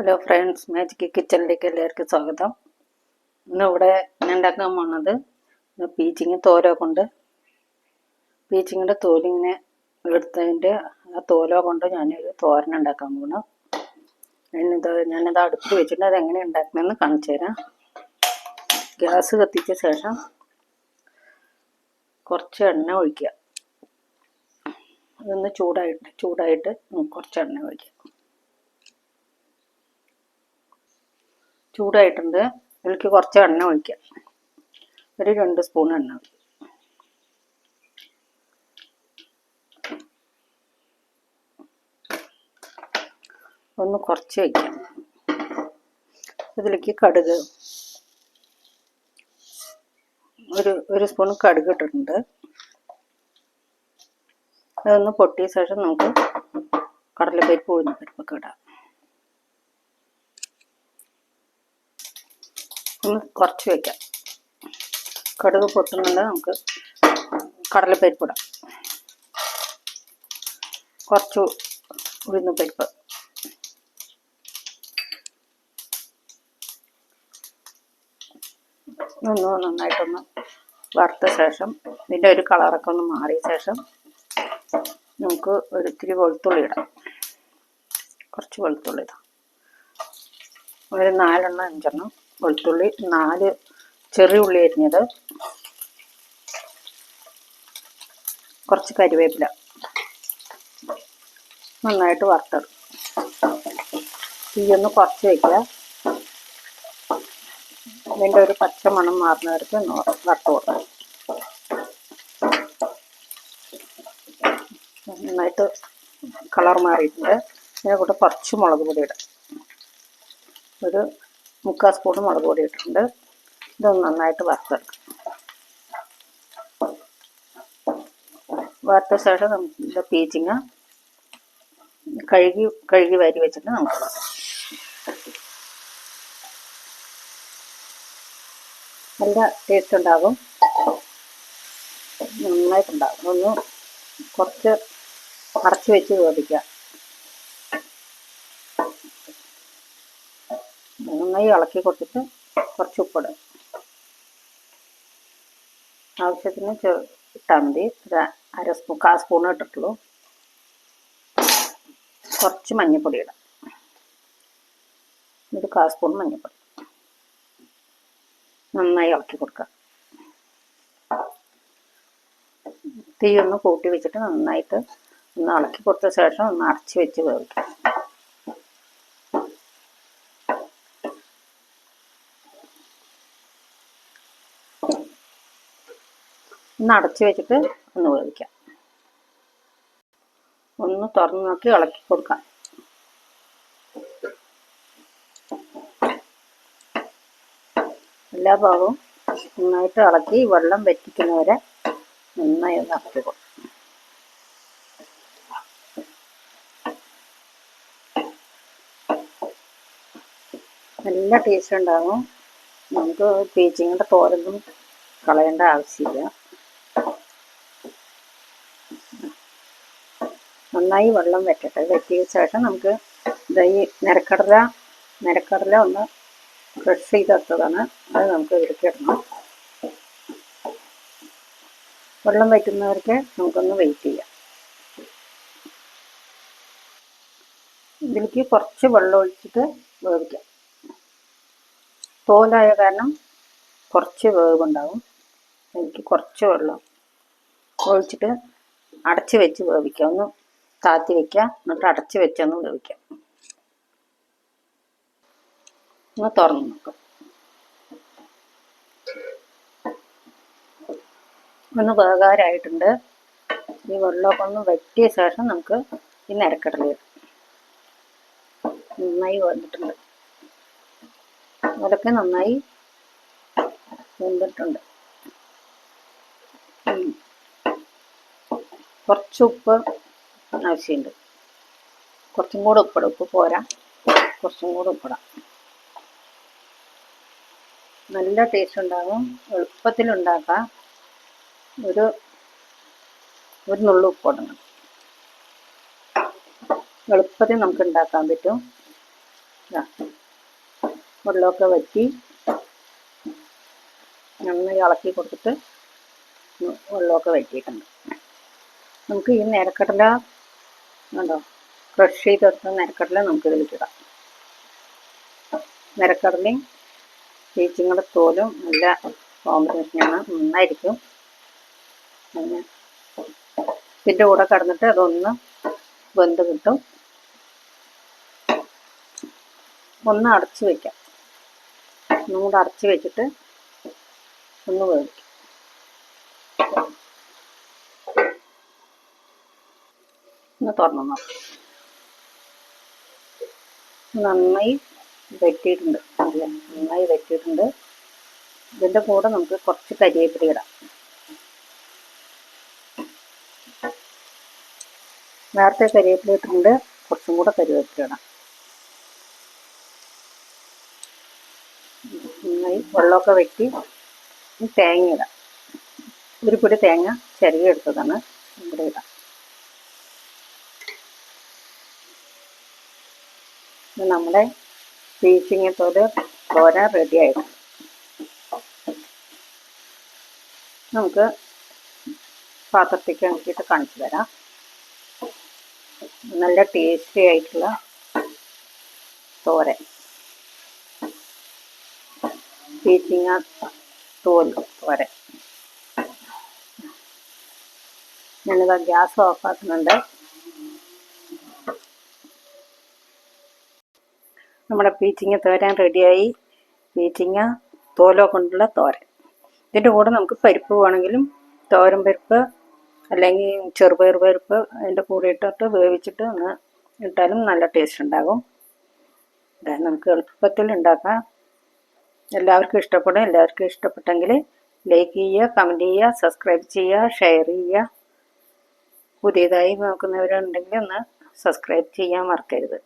Hello friends magic കിച്ചണിലേക്ക് എല്ലാവർക്കും സ്വാഗതം. ഇന്ന് ഇവിടെ ഞാൻ ഉണ്ടാക്കാൻ പോണത് പീച്ചിങ് തോരോ കൊണ്ട്. പീച്ചിങ്ങിന്റെ തോലിങ്ങനെ എടുത്തതിന്റെ ആ തോലോ കൊണ്ട് ഞാനൊരു തോരൻ ഉണ്ടാക്കാൻ പോകണം അതിനിത് ഞാനിത് അടുപ്പിൽ വെച്ചിട്ട് അത് എങ്ങനെ ഉണ്ടാക്കണമെന്ന് കാണിച്ചു തരാം. ഗ്യാസ് കത്തിച്ച ശേഷം കുറച്ച് എണ്ണ ഒഴിക്കുക. അതൊന്ന് ചൂടായിട്ട് ചൂടായിട്ട് കുറച്ച് എണ്ണ ഒഴിക്കുക. ചൂടായിട്ടുണ്ട്. ഇതിലേക്ക് കുറച്ച് എണ്ണ ഒഴിക്കാം ഒരു രണ്ട് സ്പൂൺ എണ്ണ ഒന്ന് കുറച്ച് വയ്ക്കാം ഇതിലേക്ക് കടുക്. ഒരു ഒരു സ്പൂൺ കടുക് ഇട്ടിട്ടുണ്ട്. അതൊന്ന് പൊട്ടിയ ശേഷം നമുക്ക് കടലപ്പരിപ്പ് ഉഴുന്നപ്പരിപ്പൊക്കെ ഇടാം. കുറച്ച് വയ്ക്കാം കടുക് പൊട്ടുന്നുണ്ട് നമുക്ക് കടലപ്പരിപ്പ് ഇടാം. കുറച്ച് ഉഴുന്ന് പരിപ്പ്. ഒന്ന് നന്നായിട്ടൊന്ന് വറുത്ത ശേഷം ഇതിന്റെ ഒരു കളറൊക്കെ ഒന്ന് മാറിയ ശേഷം നമുക്ക് ഒരിത്തിരി വെളുത്തുള്ളി ഇടാം. കുറച്ച് വെളുത്തുള്ളി ഇടാം. ഒരു നാലെണ്ണം അഞ്ചെണ്ണം. വെളുത്തുള്ളി നാല് ചെറിയ ഉള്ളി അരിഞ്ഞത്. കുറച്ച് കരിവേപ്പില. നന്നായിട്ട് വറുത്തത്. തീയൊന്ന് കുറച്ച് വയ്ക്കുക ഇതിന്റെ ഒരു പച്ച മണം മാറുന്നവർക്ക് വറുത്ത് കൊടുക്കാം. നന്നായിട്ട് കളർ മാറിയിട്ടുണ്ട്. ഇതിനെ കൂടെ കുറച്ച് മുളക് പൊടി ഇടാം. ഒരു മുക്കാൽ സ്പൂൺ മുളക് പൊടി ഇട്ടിട്ടുണ്ട് ഇതൊന്ന് നന്നായിട്ട് വറുത്തെടുക്കാം. വറുത്ത ശേഷം നമുക്ക് പീച്ചിങ്ങ കഴുകി കഴുകി വാരി വെച്ചിട്ട് നമുക്ക് നല്ല ടേസ്റ്റ് ഉണ്ടാകും. നന്നായിട്ടുണ്ടാകും. ഒന്ന് കുറച്ച് അടച്ചു വെച്ച് വേവിക്കുക നന്നായി ഇളക്കി കൊടുത്തിട്ട് കുറച്ച് ഉപ്പിടും. ആവശ്യത്തിന് ഇട്ടാൽ മതി. ഒരു അര സ്പൂൺ കാ സ്പൂൺ ഇട്ടിട്ടുള്ളൂ. കുറച്ച് മഞ്ഞൾപ്പൊടി ഇടാം. ഒരു കാ സ്പൂൺ മഞ്ഞൾപ്പൊടി നന്നായി ഇളക്കി കൊടുക്കുക. തീ ഒന്ന് കൂട്ടി വെച്ചിട്ട് നന്നായിട്ട് ഒന്ന് ഇളക്കി കൊടുത്ത ശേഷം ഒന്ന് അടച്ച് വെച്ച് വേവിക്കാം. ഒന്ന് അടച്ചു വെച്ചിട്ട് ഒന്ന് വേവിക്കാം. ഒന്ന് തുറന്ന് നോക്കി ഇളക്കി കൊടുക്കാം. എല്ലാ ഭാഗവും നന്നായിട്ട് ഇളക്കി വെള്ളം വറ്റിക്കുന്നവരെ നന്നായി ഒന്ന് ഇളക്കി കൊടുക്കും. നല്ല ടേസ്റ്റ് ഉണ്ടാകും. നമുക്ക് പീച്ചിങ്ങിന്റെ തോരൊന്നും കളയേണ്ട ആവശ്യമില്ല. നന്നായി വെള്ളം വറ്റട്ടെ. വറ്റിയ ശേഷം നമുക്ക് ഈ നിരക്കടല നിരക്കടല ഒന്ന് ക്രഷ് ചെയ്തെടുത്തതാണ്. അത് നമുക്ക് ഇതിലേക്ക് ഇടണം. വെള്ളം വറ്റുന്നവർക്ക് നമുക്കൊന്ന് വെയിറ്റ് ചെയ്യാം. ഇതിലേക്ക് കുറച്ച് വെള്ളം ഒഴിച്ചിട്ട് വേവിക്കാം. തോലായ കാരണം കുറച്ച് വേവുണ്ടാവും. എനിക്ക് കുറച്ച് വെള്ളം ഒഴിച്ചിട്ട് അടച്ച് വെച്ച് വേവിക്കാം. ഒന്ന് താത്തി വെക്കുക. എന്നിട്ട് അടച്ച് വെച്ചൊന്ന് വേവിക്കാം ഒന്ന് തുറന്ന് നോക്കാം. ഒന്ന് വേകാരായിട്ടുണ്ട്. ഈ വെള്ളമൊക്കെ ഒന്ന് വറ്റിയ ശേഷം നമുക്ക് ഈ നിരക്കടല നന്നായി വന്നിട്ടുണ്ട് അതൊക്കെ നന്നായി വെന്തിട്ടുണ്ട്. കുറച്ച് ഉപ്പ് ആവശ്യമുണ്ട്. കുറച്ചും കൂടെ ഉപ്പിടാം ഉപ്പ് പോരാ. കുറച്ചും കൂടെ ഉപ്പിടാം നല്ല ടേസ്റ്റ് ഉണ്ടാകും എളുപ്പത്തിലുണ്ടാക്കാം ഒരു ഒരു നുള്ളു ഉപ്പിടണം എളുപ്പത്തിൽ നമുക്ക് ഉണ്ടാക്കാൻ പറ്റും. വെള്ളമൊക്കെ വറ്റി നന്നായി ഇളക്കി കൊടുത്തിട്ട് വെള്ളമൊക്കെ വറ്റിയിട്ടുണ്ട്. നമുക്ക് ഈ നിരക്കടല ഉണ്ടോ? ക്രഷ് ചെയ്തെടുത്ത നിരക്കടല നമുക്ക് ഇടാം. നിരക്കടലയും ബീച്ചിങ്ങളെ തോലും നല്ല കോമ്പിനേഷനാണ് നന്നായിരിക്കും. പിന്നെ ഇതിന്റെ കൂടെ കടന്നിട്ട് അതൊന്ന് വെന്ത് കിട്ടും. ഒന്ന് അടച്ച് വയ്ക്കാം ഒന്നും കൂടെ അടച്ച് വെച്ചിട്ട് ഒന്ന് വേവിക്കും. ഒന്ന് തുറന്നു നോക്കാം നന്നായി വെട്ടിയിട്ടുണ്ട്. അല്ലേ നന്നായി വെട്ടിയിട്ടുണ്ട്. ഇതിന്റെ കൂടെ നമുക്ക് കുറച്ച് കരിവേപ്പില ഇടാം. നേരത്തെ കരിവേപ്പില ഇട്ടിട്ടുണ്ട്. കുറച്ചും കൂടെ കരിവേപ്പില ഇടാം. നന്നായി വെള്ളമൊക്കെ വെട്ടി തേങ്ങ ഇടാം. ഒരു പിടി തേങ്ങ ചിരകി എടുത്തതാണ്. ഇവിടെ ഇടാം. നമ്മുടെ പീച്ചിങ്ങത്തോട് തോര റെഡി ആയിരുന്നു. നമുക്ക് പാത്രത്തേക്ക് നോക്കിയിട്ട് കാണിച്ചു തരാം. നല്ല ടേസ്റ്റി ആയിട്ടുള്ള തോരൻ. പീച്ചിങ്ങ തോൽ തോരൻ. ഞാനിതാ ഗ്യാസ് ഓഫാക്കുന്നുണ്ട് നമ്മുടെ പീച്ചിങ്ങ തോരൻ റെഡിയായി. പീച്ചിങ്ങ തോലോ കൊണ്ടുള്ള തോരൻ. ഇതിന്റെ കൂടെ നമുക്ക് പരിപ്പ് വേണമെങ്കിലും തോരൻ പരിപ്പ് അല്ലെങ്കിൽ ചെറുപയർ പരിപ്പ് അതിന്റെ കൂടെ ഇട്ടിട്ട് വേവിച്ചിട്ട് ഒന്ന് ഇട്ടാലും നല്ല ടേസ്റ്റ് ഉണ്ടാകും. അതായത് നമുക്ക് എളുപ്പത്തിൽ ഉണ്ടാക്കാം. എല്ലാവർക്കും ഇഷ്ടപ്പെടും. എല്ലാവർക്കും ഇഷ്ടപ്പെട്ടെങ്കിൽ ലൈക്ക് ചെയ്യുക കമന്റ് ചെയ്യുക സബ്സ്ക്രൈബ് ചെയ്യുക ഷെയർ ചെയ്യുക. പുതിയതായി നോക്കുന്നവരുണ്ടെങ്കിൽ ഒന്ന് സബ്സ്ക്രൈബ് ചെയ്യാൻ മറക്കരുത്.